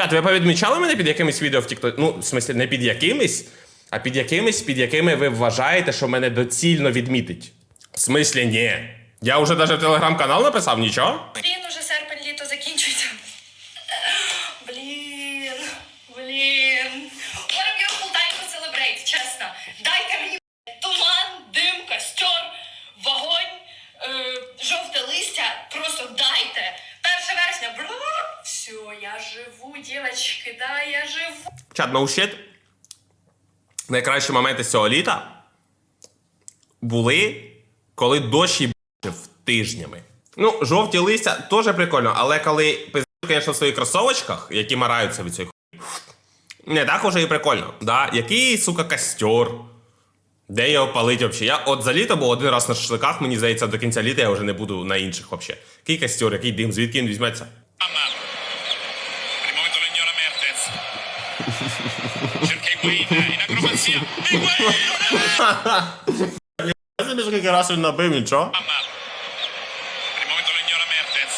Чат, ви повідмічали мене під якимись відео в TikTok? Ну, в смислі, не під якимись, а під якимись, під якими ви вважаєте, що мене доцільно відмітить. В смислі, ні. Я вже навіть в телеграм-канал написав нічого. Він уже да, живу. Чат, no shit. Найкращі моменти з цього літа були, коли дощ їбачив тижнями. Ну, жовті листя теж прикольно, але коли пиздиш, звісно, в своїх кросовочках, які мараються від цієї хуй, не так уже і прикольно. Да? Який, сука, костер. Де його палить взагалі? Я от за літо був один раз на шашликах, мені здається, до кінця літа я вже не буду на інших взагалі. Який костер, який дим, звідки він візьметься? Cerca Higuain in acrobazia. Higuain! Я собі скільки разів він набив, нічого. Mamma. Per il momento l'ignora Mertens.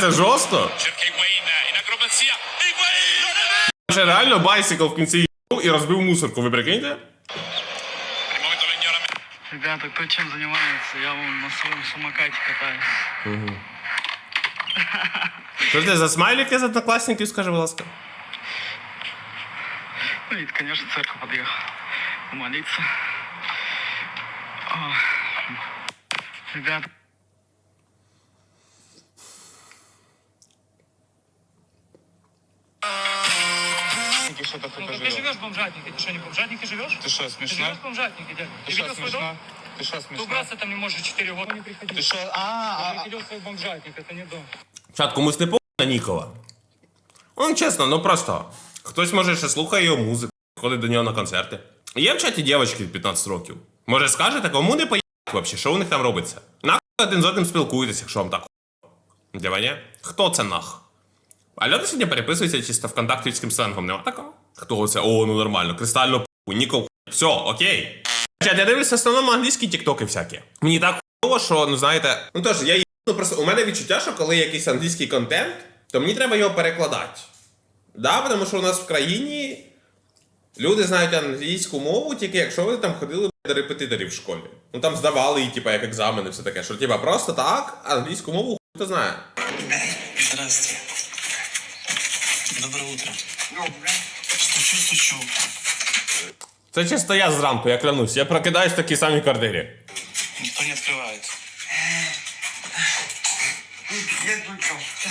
Це жорстко. Cerca Higuain in acrobazia. Higuain! Ще реально байсикл в кінці їбав і розбив мусорку, ви прикиньте? Per il momento l'ignora Mertens. Ребята, кто чем занимается? Я вон на своем самокате катаюсь. Що це за смайлики з однокласників, скажи, будь ласка. Ну и, конечно, в церковь подъехал. Помолиться. О, Ребята, что-то Ну, только так ты живешь в бомжатнике. Ты что, не в бомжатнике живешь? Ты что, Ты смешно? живешь в бомжатнике, дядя. Ты Ты что, видел свой смешно? дом? Ты что, Ты смешно? убраться там не можешь 4 года. Не приходи. Ты что? Ты А, а, приходил в свой бомжатник, это не дом. Чат, комусь не по на Нікола. Ну, чесно, ну просто. Хтось може ще слухає його музику, ходить до нього на концерти. Є в чаті дівчатки 15 років. Може скажете, кому не поїхати взагалі, що у них там робиться? Нахуй один з одним спілкуєтесь, якщо вам так. Діва, ні? Хто це нах? А люди сьогодні переписуються чисто вконтактівським сленгом, нема такого? Хто це? О, ну нормально, кристально п***, Нікол. Все, окей. Чат, я дивлюся основному англійські тіктоки всякі. Мені так хуйово, що, ну знаєте, ну теж я Ну, просто у мене відчуття, що коли якийсь англійський контент, то мені треба його перекладати. Да, тому що у нас в країні люди знають англійську мову, тільки якщо ви там ходили до репетиторів в школі. Ну там здавали її, типа, як екзамени, все таке. Що типа просто так, англійську мову хуй хто знає. Здравствуйте. Доброе утро. Стучу, стучу. Це чисто я зранку, я клянусь. Я прокидаюсь в такій самій квартирі. Никто не открывает.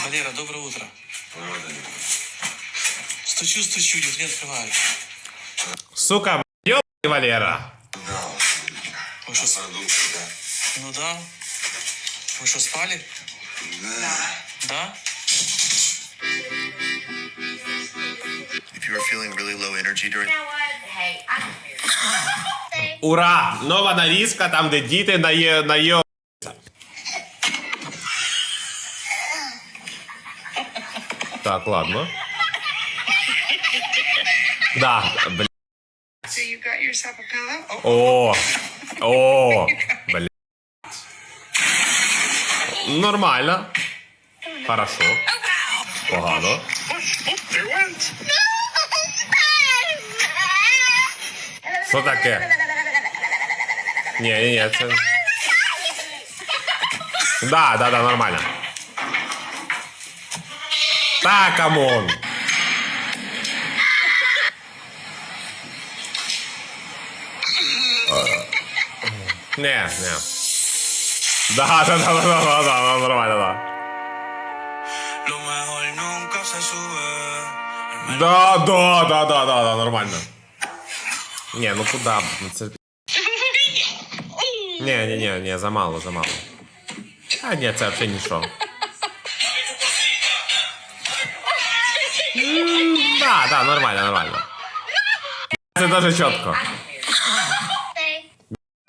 Валера, доброе утро. Стучу, стучу, никто не открывает. Сука, ёбаный Валера. Вы что, с- Ну да. Вы что, спали? Да. Да? If you are feeling really low energy during Ура! Нова нарізка, там, де діти нає, нає... Так, ладно. Да, бля. So you got yourself a pillow? О! Oh, О! Бля. Нормально. Хорошо. Погано. Що таке? Ні, ні, ні, це. Да, да, да, нормально. Так, камон. Не, не. Да, да, да, да, да, да, да, нормально, да. Да, да, да, да, да, да, нормально. Не, ну куда? Ну це... Не, не, не, не, замало, замало. А, ні, це взагалі нічого. М, Да, да, нормально, нормально. Це дуже чітко.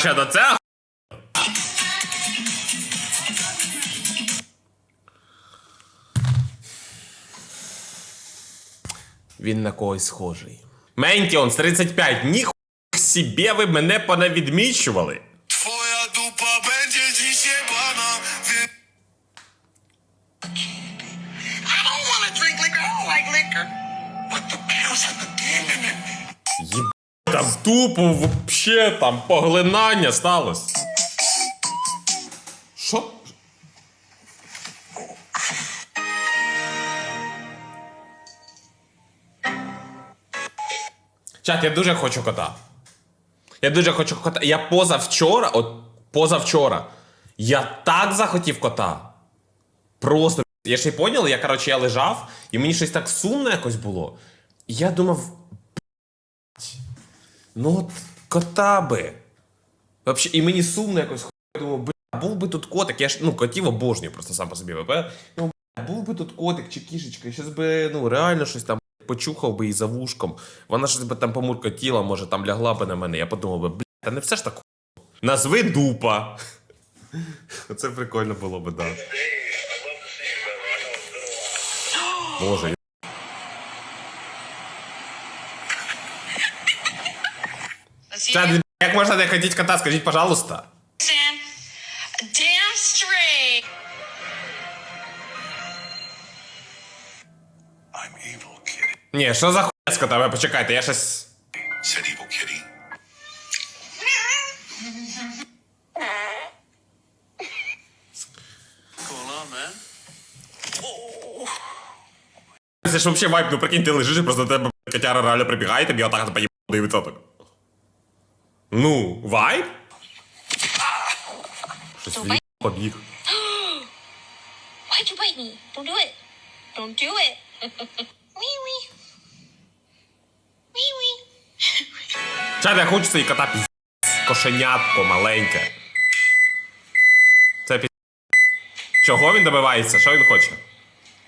Що до це? Він на когось схожий. Ментіон з 35. Ніхуя собі ви мене понавідмічували. Твоя дупа the end? Єб... Там тупо вообще там поглинання сталося. Чат, я дуже хочу кота. Я дуже хочу кота. Я позавчора, от позавчора, я так захотів кота. Просто. Я ще й поняв, я, коротше, я лежав, і мені щось так сумно якось було. І я думав, Ну от кота би. Вообще, і мені сумно якось я думаю, бля, був би тут котик, я ж ну котів обожнюю просто сам по собі ВП. Ну, бля, був би тут котик чи кішечка, і щось би ну реально щось там почухав би і за вушком. Вона щось би там помуркотіла, може там лягла би на мене. Я подумав би, бля, та не все ж так. Назви дупа. Це прикольно було би, да. Боже, я- як можна не хотіти кота, скажіть, пожалуйста. Damn straight. I'm evil, kitty. Ні, що за хуйня з котами? Почекайте, я щось. Це ж взагалі вайп, ну прикинь, ти лежиш і просто до тебе котяра реально прибігає, тобі отак от поїб дивиться так. Ну, вайп? Щось в побіг. Why'd you bite me? Don't do it. Don't do it. Чат, я хочу цей кота піз... Кошенятко маленьке. Це піз... Чого він добивається? Що він хоче?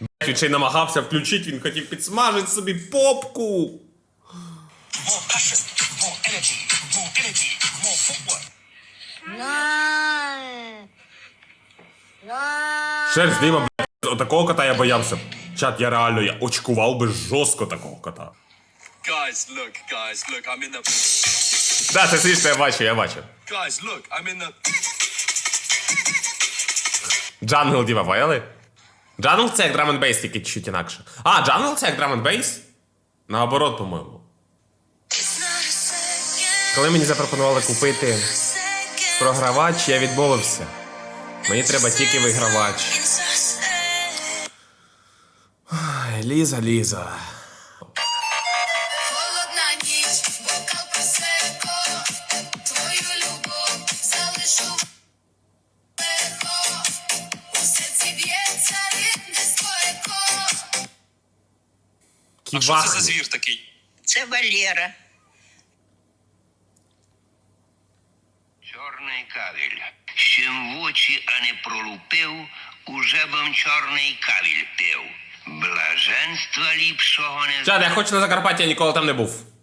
Блять, Він ще й намагався включити, він хотів підсмажити собі попку. Шерсть дима, блядь, отакого кота я боявся. Чат, я реально, я очкував би жорстко такого кота. Guys, look, guys, look, I'm in the. Да, це смішно, я бачу, я бачу. Guys, look, I'm in the. Джангл, діва, поняли? Джангл це як драм бейс, тільки чуть інакше. А, джангл це як драм бейс? Наоборот, по-моєму. Коли мені запропонували купити програвач, я відмовився. Мені треба тільки вигравач. Ліза, Ліза. Ківахні. звір такий? Це Валера. Чорний кавіль. Ще в очі, а не пролупив, уже бом чорний кавіль пив. Блаженства ліпшого не Чад, я хочу на Закарпаття, я ніколи там не був.